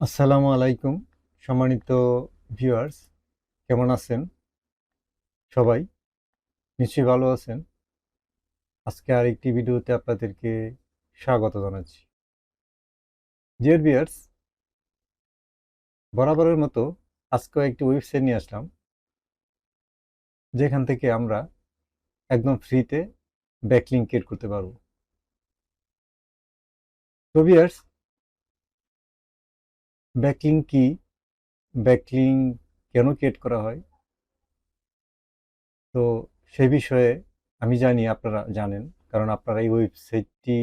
আসসালামু আলাইকুম, সম্মানিত ভিউয়ার্স কেমন আছেন? সবাই নিশ্চয়ই ভালো আছেন। আজকে আর একটি ভিডিওতে আপনাদেরকে স্বাগত জানাচ্ছি। ডিয়ার ভিউয়ার্স বরাবরের মতো আজকেও একটি ওয়েবসাইট নিয়ে আসলাম। যেখান থেকে আমরা একদম ফ্রিতে ব্যাকলিং ক্রিয়েট করতে পারব। তো ভিউয়ার্স ব্যাকলিং কি? ব্যাকলিং কেন ক্রিয়েট করা হয়? তো সে বিষয়ে আমি জানি আপনারা জানেন, কারণ আপনারা এই ওয়েবসাইটটি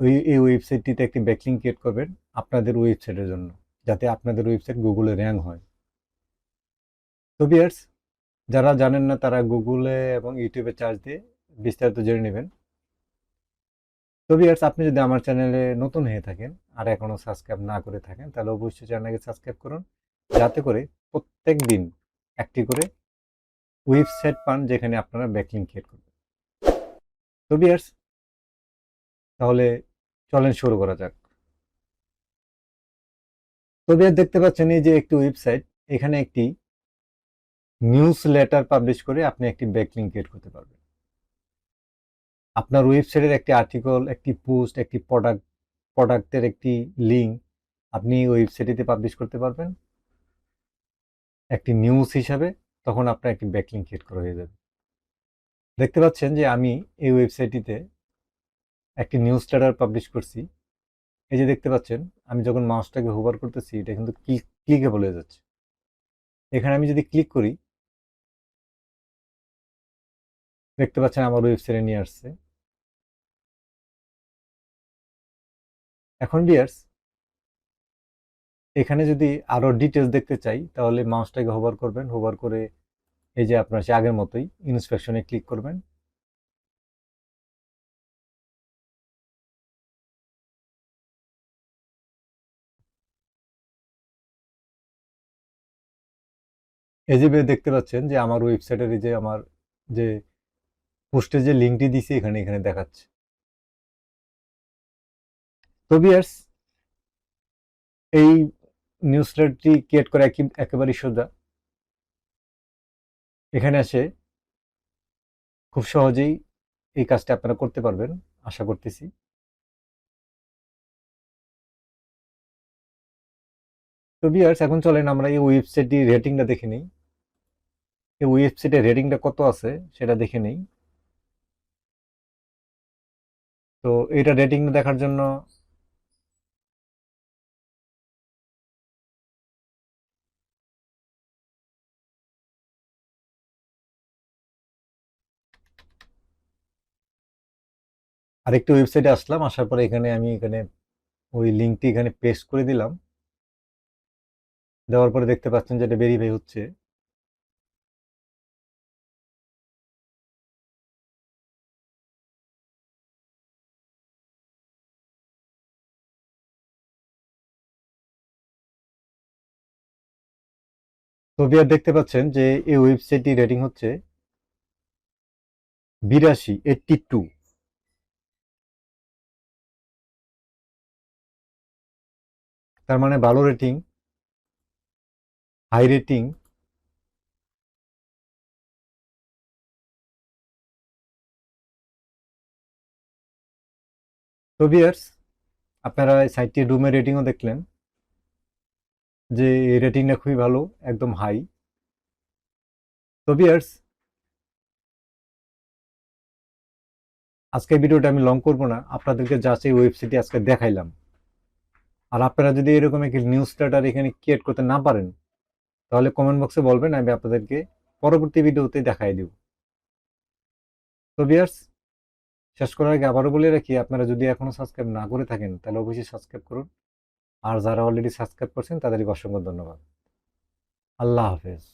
ওই এই ওয়েবসাইটটিতে একটি ব্যাকলিং ক্রিয়েট করবেন আপনাদের ওয়েবসাইটের জন্য, যাতে আপনাদের ওয়েবসাইট গুগলে র্যাঙ্ক হয়। তো বিয়ার্স যারা জানেন না তারা গুগলে এবং ইউটিউবে চার্জ দিয়ে বিস্তারিত জেনে নেবেন। তো ভিউয়ার্স আপনি যদি আমার চ্যানেলে নতুন হয়ে থাকেন আর এখনও সাবস্ক্রাইব না করে থাকেন, তাহলে অবশ্যই চ্যানেলকে সাবস্ক্রাইব করুন। যাতে করে প্রত্যেক দিন একটি করে ওয়েবসাইট পান যেখানে আপনারা ব্যাকলিং ক্রিয়েট করবেন। তো ভিউয়ার্স তাহলে চলেন শুরু করা যাক। তো ভিউয়ার দেখতে পাচ্ছেন এই যে একটি ওয়েবসাইট এখানে একটি নিউজ লেটার পাবলিশ করে আপনি একটি ব্যাকলিং ক্রিয়েট করতে পারবেন। আপনার ওয়েবসাইটের একটি আর্টিকল একটি পোস্ট একটি প্রোডাক্ট প্রোডাক্টের একটি লিঙ্ক আপনি ওয়েবসাইটে পাবলিশ করতে পারবেন। একটি নিউজ হিসাবে তখন আপনার একটি ব্যাকলিং ক্রিয়েট করা হয়ে যাবে। দেখতে পাচ্ছেন যে আমি এই ওয়েবসাইটটিতে একটি নিউজ লেটার পাবলিশ করছি। এই যে দেখতে পাচ্ছেন, আমি যখন মাউসটাকে হোভার করতেছি, এটা কিন্তু ক্লিক ক্লিকে বলে যাচ্ছে। এখানে আমি যদি ক্লিক করি, দেখতে পাচ্ছেন আমার ওয়েবসাইটে নিয়ে আসছে। এখন বিয়ার্স এখানে যদি আরও ডিটেলস দেখতে চাই, তাহলে মাউসটাকে হোভার করবেন হোভার করে এই যে আপনার সে আগের মতোই ইন্সপেকশনে ক্লিক করবেন। এই যে দেখতে পাচ্ছেন যে আমার ওয়েবসাইটের এই যে আমার যে পোস্টে যে লিঙ্কটি দিছি, এখানে এখানে দেখাচ্ছে। তো বিয়ার্স, এই নিউজ নিউজলেটারটি ক্রিয়েট করা একেবারেই সোজা। এখানে আসে খুব সহজেই এই কাজটা আপনারা করতে পারবেন, আশা করতেছি। তো বিয়ার্স, এখন চলেন আমরা এই ওয়েবসাইটটি রেটিংটা দেখে নিই। এই ওয়েবসাইটের রেটিংটা কত আছে সেটা দেখে নেই। তো এটা রেটিং দেখার জন্য আরেকটি ওয়েবসাইটে আসলাম, আসার পরে এখানে আমি এখানে ওই লিঙ্কটি এখানে পেস্ট করে দিলাম। দেওয়ার পরে দেখতে পাচ্ছেন যে এটা ভেরিফাই হচ্ছে। তো বিয়ার দেখতে পাচ্ছেন যে এই ওয়েবসাইটটি রেটিং হচ্ছে বিরাশি এইটটি টু তার মানে ভালো রেটিং হাই রেটিং তো আপনারা সাইটটি রুমের রেটিংও দেখলেন, যে এই রেটিংটা খুবই ভালো, একদম হাই তো বিয়ার্স আজকের ভিডিওটা আমি লং করব না, আপনাদেরকে যা সেই ওয়েবসাইটে আজকে দেখাইলাম। আর আপনারা যদি এরকম একটি নিউজ লেটার এখানে ক্রিয়েট করতে না পারেন, তাহলে কমেন্ট বক্সে বলবেন, আমি আপনাদেরকে পরবর্তী ভিডিওতে দেখাই দেব। তো বিয়ার্স শেষ করার আগে আবারও বলে রাখি, আপনারা যদি এখনও সাবস্ক্রাইব না করে থাকেন, তাহলে অবশ্যই সাবস্ক্রাইব করুন। আর যারা অলরেডি সাবস্ক্রাইব করছেন, তাদেরকে অসংখ্য ধন্যবাদ। আল্লাহ হাফেজ।